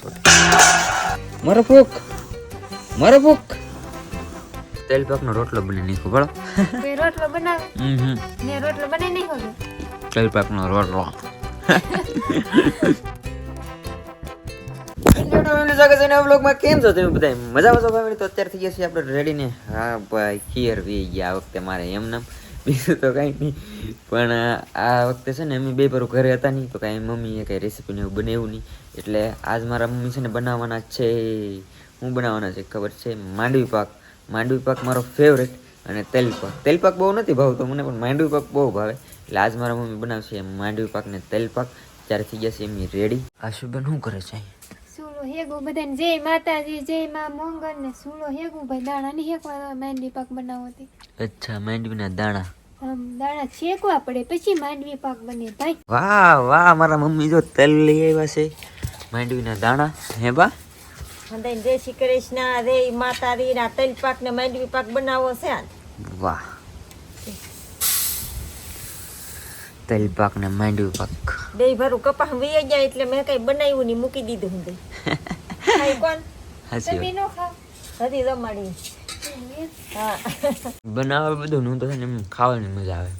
Shot મારો ભૂખ મારો ભૂખ તેલ પાકનો રોટલો બની નાખ્યો બળો રોટલો બનાવે હમ ને રોટલો બની નહીં હોવે તેલ પાકનો રોટલો કેમ છો તમે બધા મજા મજા ફેમિલી તો અત્યારે થઈ ગયા છીએ આપણે રેડી ને હા ભાઈ ખીર વી ગયા આ વખતે મારે એમ નામ બીજું તો કાંઈ નહીં. પણ આ વખતે છે ને અમે બે પર ઘરે હતા નહીં, તો કાંઈ મમ્મીએ કાંઈ રેસીપી ને એવું બનાવ્યું નહીં. એટલે આજ મારા મમ્મી છે ને બનાવવાના છે હું બનાવવાના છે, ખબર છે? માંડવી પાક. માંડવી પાક મારો ફેવરેટ અને તેલ પાક. તેલ પાક બહુ નથી ભાવતો મને, પણ માંડવી પાક બહુ ભાવે. એટલે આજ મારા મમ્મી બનાવશે માંડવી પાક ને તેલ પાક. ત્યારે થઈ છે એમની રેડી આશુબેન શું કરે છે સુલો હેગો. બધાને જય માતાજી જય માં મોંગલ ને સુલો હેગો. ભાઈ દાણા નહીં હેકવા માંડવી પાક બનાવતી અચ્છા અચ્છા માંડવીના દાણા. આમ દાણા શેકવા પડે પછી માંડવી પાક બને. ભાઈ. વાહ વાહ મારા મમ્મી જો તલ લઈ આવ્યા છે. માંડવીના દાણા હે બા? જય શ્રી કૃષ્ણ. રે માતા રી ના તલ પાક ને માંડવી પાક બનાવો છે. વાહ. તેલ પાક ને માંડવી પાક. બે ભરું કપાસ વી ગયા એટલે મેં કઈ બનાવ્યું ની મૂકી દીધું હું ખાઈ કોણ? હસી તમે નો ખા હજી રમાડી બનાવે બધું હું તો છે ને એમ ખાવાની મજા આવે.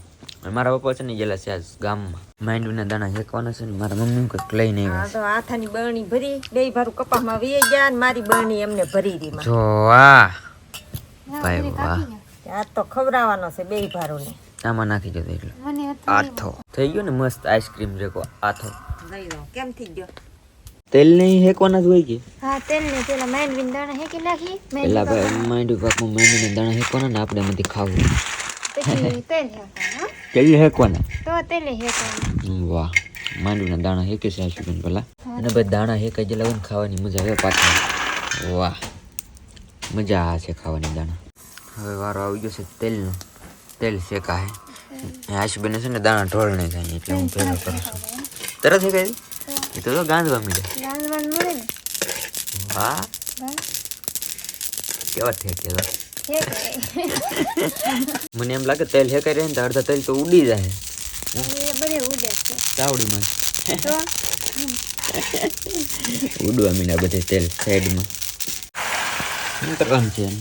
મારા પપ્પા છે ને ગયેલા છે આજ ગામમાં. માંડવીના દાણા શેકવાના છે ને મારા મમ્મી કંઈક લઈને આવ્યા તો આથાની બરણી ભરી. બે ભરું કપાસમાં વી ગયા ને મારી બરણી એમને ભરી દી જો વાહ ભાઈ વાહ. આ તો ખવડાવવાનો છે બે ભારું ને આમાં નાખી જતો એટલે. આથો. થઈ ગયો ને મસ્ત આઈસ્ક્રીમ જેકો આથો. કેમ થઈ ગયો? તેલ નહીં હેકવાના જ હોય કે? હા તેલ ને પેલા માંડવી દાણા હેકી નાખી પેલા માંડવી ભાઈ માંડવી પાકમાં માંડવીના દાણા શેકવાના ને આપણે એમાંથી ખાવું. પછી તેલ હેકવાના તેલ હેકવાના તો તેલ હેકવાના વાહ માંડવીના દાણા હેકે છે આશુબેન પેલા અને ભાઈ દાણા હેકાઈ ગયેલા હોય ખાવાની મજા આવે પાછી વાહ મજા આ છે ખાવાની દાણા. હવે વારો આવી ગયો છે તેલનો. તેલ શેકા હે આશુબેન છે ને દાણા ઢોળ નહીં થાય એટલે હું પહેલો કરું છું. તરત હેકાઈ એ તો જો ગાંધવા મીડે રાંધવાનું મળે ને? વાહ. બસ કેવા ઠેકે તો હેકે મને એમ લાગે તેલ હેકાઈ રહે ને તો અડધા તેલ તો ઉડી જાય. એ બધે ઉડે છે. ચાવડીમાં. તો? ઉડવા મીડા બધે તેલ સાઈડમાં શું કરવાનું છે એને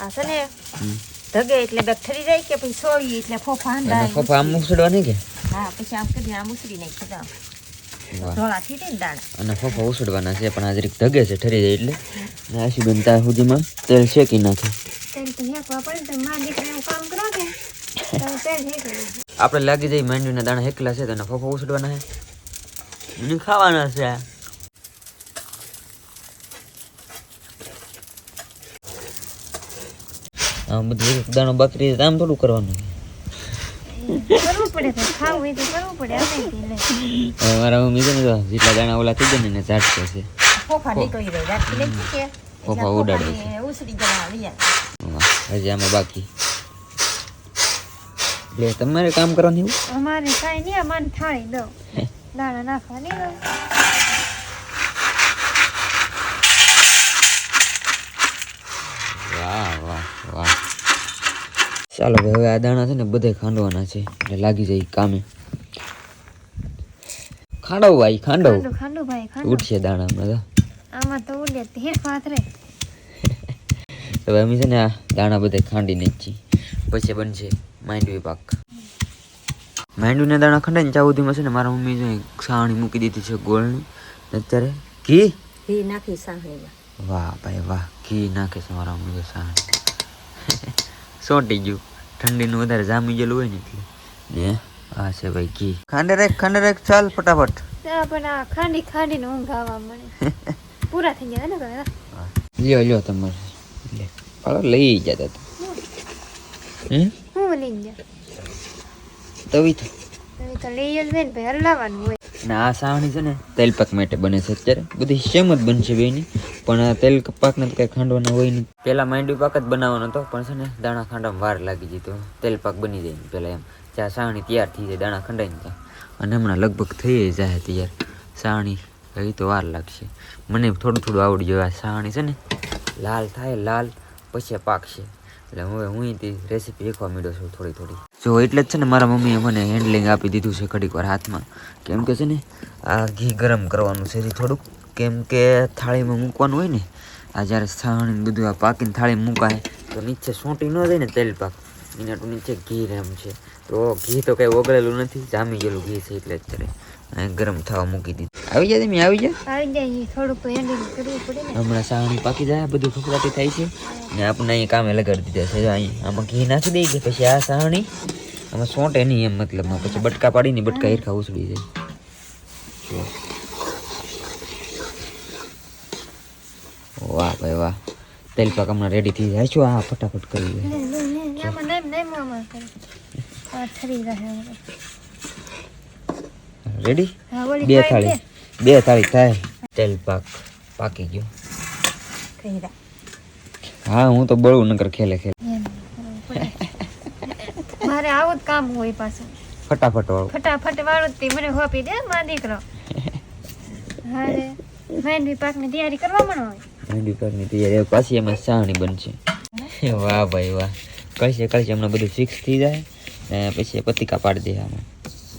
આ છે ને હમ. ધગે એટલે બે ઠરી જાય કે પછી સોળી એટલે ફોફા અને ફોફા આમ ઉસડવા નહીં કે? હા પછી આમ કરી આમ ઉસરી નાખી વાહ. ધોળા થઈ જાય દાણા. અને ફોફા ઉસડવાના છે પણ આ ધગે છે ઠરી જાય એટલે. ને આશુબેન ત્યાં સુધીમાં તેલ શેકી નાખે. તો તો તો. આપણે લાગી જાય માંડવીના દાણા હેકલા છે તો એના ફફા ઉસડવાના છે. ખાવાના છે. આમ બધું એક દાણો બકરી આમ થોડું કરવાનું કરવું પડે તો ખાવું હોય તો કરવું પડે આપણે ઈ લે. હવે મારા મમ્મી છે ને જો જેટલા દાણા ઓલા થઈ જાય ને ઝાટકે છે. ફોફા નીકળી જાય રાખી લઈ કે. ફોફા ઉડાડે છે. ઉસરી હજી આમાં બાકી. એટલે તમારે કામ કરવાનું એવું? અમારે કાંઈ નહીં અમારે થાળી દાણા નાખવાની દઉં વાહ વાહ વાહ ચાલો ભાઈ હવે આ દાણા છે ને બધે ખાંડવાના છે. એટલે લાગી જાય કામે. ખાંડવ ભાઈ ખાંડવ. ઉઠશે દાણા બધા આમાં તો ઉડે તો પાથરે. પાથ હવે અમે છે ને આ દાણા બધે ખાંડી નાખી પછી બનશે માંડવી પાક. માંડવીના દાણા ખંડાય ને ત્યાં સુધીમાં છે ને મારા મમ્મી જો સાણી મૂકી દીધી છે ગોળની. અત્યારે ઘી? ઘી નાખી સાંભળીમાં વાહ ભાઈ વાહ ઘી નાખે છે મારા મમ્મી સાણી સોટી ગયું. ઠંડીનું વધારે જામી ગયેલું હોય ને એટલે. ને આ છે ભાઈ ઘી. ખાંડે રાખ ખાંડે રાખ ચાલ ફટાફટ. પણ આ ખાંડી ખાંડીને ઊંઘ આવવા મળે. પૂરા થઈ ગયા ને હવે લ્યો લ્યો તમારે. લે પાડો લઈ જતા તા. હમ હું લઈ ગયા તવી તો. તવી તો લઈ જ ને ભાઈ હલાવવાનું હોય. ના આ સાવણી છે ને તેલપક માટે બને છે અત્યારે. બધી સેમ જ બનશે બેની પણ આ તેલ પાકને તો કઈ ખાંડવાના હોય નહીં. પેલા માંડવી પાક જ બનાવવાનો હતો, પણ છે ને દાણા ખાંડવામાં વાર લાગી જતો તેલ પાક બની જાય પેલા એમ. જ્યાં સાણી તૈયાર થઈ જાય, દાણા ખંડાઈને ત્યાં. અને હમણાં લગભગ થઈ જાય તૈયાર. સાણી એ તો વાર લાગશે. મને થોડું થોડું આવડી ગયું આ સાણી છે ને, લાલ થાય, લાલ, પછી પાકશે એટલે હવે હું તે રેસીપી શીખવા માંડ્યો છું થોડી થોડી. જો એટલે જ છે ને મારા મમ્મીએ મને હેન્ડલિંગ આપી દીધું છે ઘડીક વાર હાથમાં. કેમ કે છે ને, આ ઘી ગરમ કરવાનું છે થોડુંક. કેમ કે થાળીમાં મૂકવાનું હોય ને આ જ્યારે સાણી બધું આ પાકીને થાળી મૂકાય તો નીચે સોંટી ન જાય ને તેલ પાક. એના તો નીચે ઘી રેમ છે. તો ઘી તો કંઈ ઓગળેલું નથી જામી ગયેલું ઘી છે એટલે અત્યારે. ગરમ થવા મૂકી દીધું. આવી જાય તમે? આવી જાય આવી જાય થોડુંક એડિંગ કરવું પડે હમણાં સાવણી પાકી જાય બધું ફફડાટી થાય છે. ને આપણે અહીં કામે લગાડી દીધા છે. અહીં આમાં ઘી નાખી દઈએ પછી આ સાવણી? આમાં સોંટે નહીં એમ મતલબમાં પછી બટકા પાડીને બટકા હીરખા ઉછળી જાય. વાહ ભાઈ વાહ. તેલ પાક હમણાં રેડી થઈ જાય. છો આ ફટાફટ કરી લે. રેડી બે થાળી. બે થાળી થાય. તેલ પાક પાકી ગયો. હા હું તો બળવું નકર ખેલે ખેલે. મારે આવું જ કામ હોય પાછું. ફટાફટ વાળું. ફટાફટ વાળું મને હોપી દે માં દીકરો. હારે. મહેંદી પાકની તૈયારી કરવા માંડો મહેંદી પાકની તૈયારી. પાછી એમાં સાણી બનશે. વાહ ભાઈ વાહ. કલશે કળશે હમણાં બધું ફિક્સ થઈ જાય પછી પતિકા પાડી દે આમાં.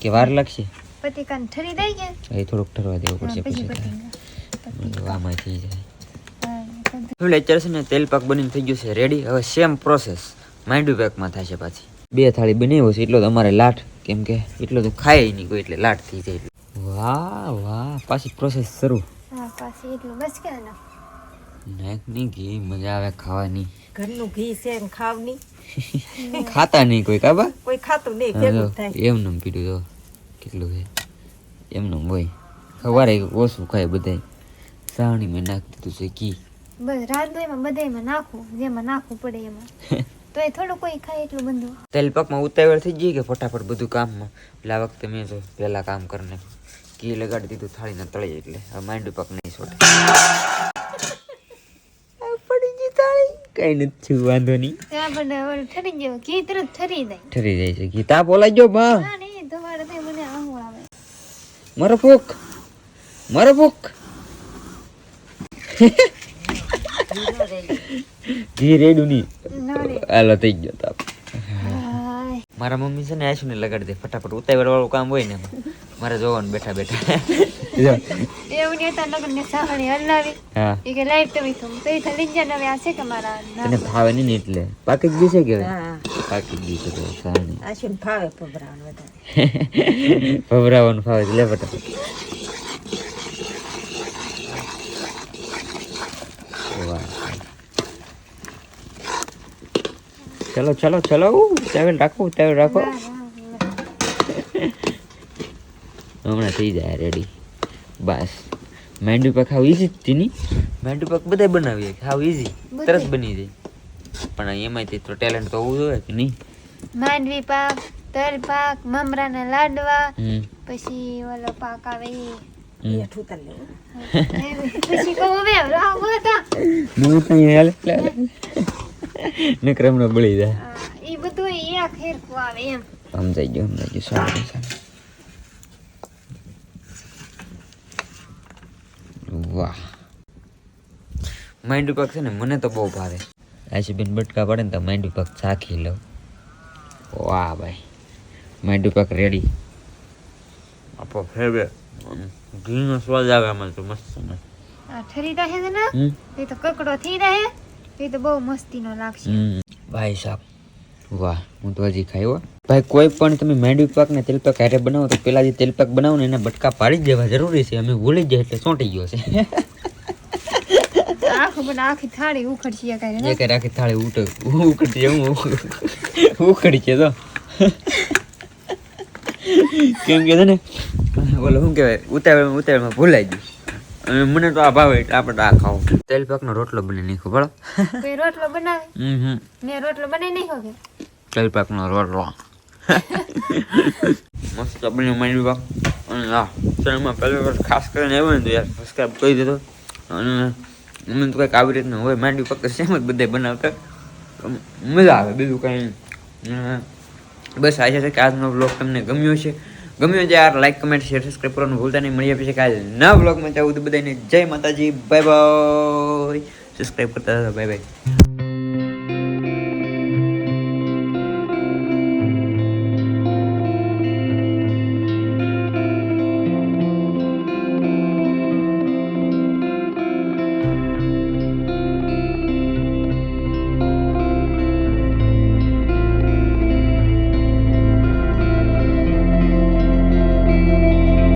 કે વાર લાગશે? પતિકાને ઠરી દઈ એ થોડુંક ઠરવા દેવું પડશે પછી વામાં થઈ જાય. એટલે છે ને તેલ પાક બનીને થઈ ગયું છે રેડી હવે સેમ પ્રોસેસ માંડવી પાકમાં થશે પાછી. બે થાળી બનાવ્યો છે એટલો તો અમારે લાટ કેમ કે એટલો તો ખાય નહીં કોઈ એટલે લાટ થઈ જાય. વાહ વાહ. પાછી પ્રોસેસ શરૂ. પાછી એટલું બસ કે ના નાખ નહીં ઘી મજા આવે ખાવાની. ઘરનું ઘી છે ને ખાવની. ખાતા નહીં કોઈ કાબા કોઈ ખાતું નહીં જો, થાય. એમનેમ પીધું જો કેટલું છે? એમનેમ હોય. ખવારે ઓછું ખાય બધાય. સાવણીમાં નાખી દીધું છે ઘી. બસ રાંધવામાં બધાયમાં નાખું જેમાં નાખવું પડે એમાં. તો એ થોડું કોઈ ખાય એટલું બંધું. તેલ પાકમાં ઉતાવળ થઈ ગઈ કે ફટાફટ બધું કામમાં? એટલે આ વખતે મેં તો પહેલાં કામ કરીને ઘી લગાડી દીધું થાળીના તળી એટલે. હવે માંડવી પાક નહીં છોડે પડી ગઈ થાળી. કઈ નથી થયું વાંધો નહીં. પણ હવે ઠરી ગયો. ઘી તરત ઠરી જાય ઠરી જાય છે. ઘી તાપ ઓલા ગયો બા. તમારે તો મને આવું આવે. મારો ફૂક મારો ફૂક ઘી રેડું નહીં. હાલો થઈ ગયો તાપ. મારા મમ્મી છે ને આશુને લગાડી દે ફટાફટ ઉતાવળ વાળું કામ હોય ને એમાં. મારે જોવાનું બેઠા બેઠા. એવું લગ્ન ને સાંભળી હલાવી. હા. એ કે લાઈટ તો તો તો એ તો લઈ જાય આ છે કે મારા તને ભાવે નહીં ને એટલે. પાકી જ છે કે હા. પાકી જ છે તો સારી. આશુને ભાવે પબરાવાનું વધારે. ભભરાવાનું ફાવે છે. લે ફટાફટ. વાહ. ચલો ચલો ચલો. ઉતાવળ રાખો ઉતાવળ રાખો. હમણાં થઈ જાય રેડી બસ માંડવી પાક હાવ ઈઝી જ હતી ની માંડવી પાક બધા બનાવીએ હાવ ઈઝી તરત બની જાય પણ એમાંય તો ટેલેન્ટ તો હોવું જોઈએ કે નહીં માંડવી પાક તલ પાક મમરાના લાડવા હમ પછી ઓલો પાક આવે ઈ હમ. એ ઠૂતર લેવું પછી કહું હવે રામ હતા હું તો અહીંયા હાલે એટલે હાલે. નકર હમણાં બળી જાય એ બધું એક હેરખું આવે એમ સમજાઈ ગયો સમજાઈ ગયો સારું સારું વાહ. માઇન્ડ પાક છે ને મને તો બહુ ભાવે. આશીબેન બટકા પડે ને તો માઇન્ડ પાક ચાખી લો. વાહ ભાઈ. માઇન્ડ પાક રેડી આપો ફેવે. ઘીનો સ્વાદ આવે આમાં તો મસ્ત મસ્ત. ઠરી રહે છે ને? એ તો કકડો થઈ રહે. એ તો બહુ મસ્તીનો લાગશે. ભાઈ સાહેબ વાહ હું તો હજી ખાયો ભાઈ કોઈ પણ તમે મેંડવી પાક ને તેલ પાક હારે બનાવો તો પેલા જે તેલ પાક બનાવો ને એના બટકા પાડી દેવા જરૂરી છે. અમે ભૂલી જાય એટલે ચોંટી ગયો છે. આખી થાળી ઉખડશે થાળી ઉઠ તો કેમ કે છે ને બોલો શું કહેવાય ઉતાવળ ઉતાવળમાં ભૂલાઈ ગયું. અને મને તો આ ભાવે એટલે આપણે આ ખાવું. તેલ પાકનો રોટલો બની નાખો બળો રોટલો બનાવે? હમ રોટલો બનાવી નહીં હોગે તેલ પાકનો રોટલો મસ્ત બન્યો માંડવી પાક અને હા ચેનલમાં પહેલી વખત ખાસ કરીને આવ્યો ને તો યાર સબસ્ક્રાઈબ કરી દીધો. અને મને તો કંઈક આવી રીતનું હોય. માંડવી પાક સેમ જ બધા બનાવતા. મજા આવે બીજું કાંઈ બસ આશા છે કે આજનો બ્લોગ તમને ગમ્યો છે. ગમ્યો છે યાર લાઈક કમેન્ટ શેર સબસ્ક્રાઈબ કરવાનું ભૂલતા નહીં. મળી આપી કાલે નવા બ્લોગમાં ચાવું તો બધાને જય માતાજી. બાય બાય સબસ્ક્રાઈબ કરતા બાય બાય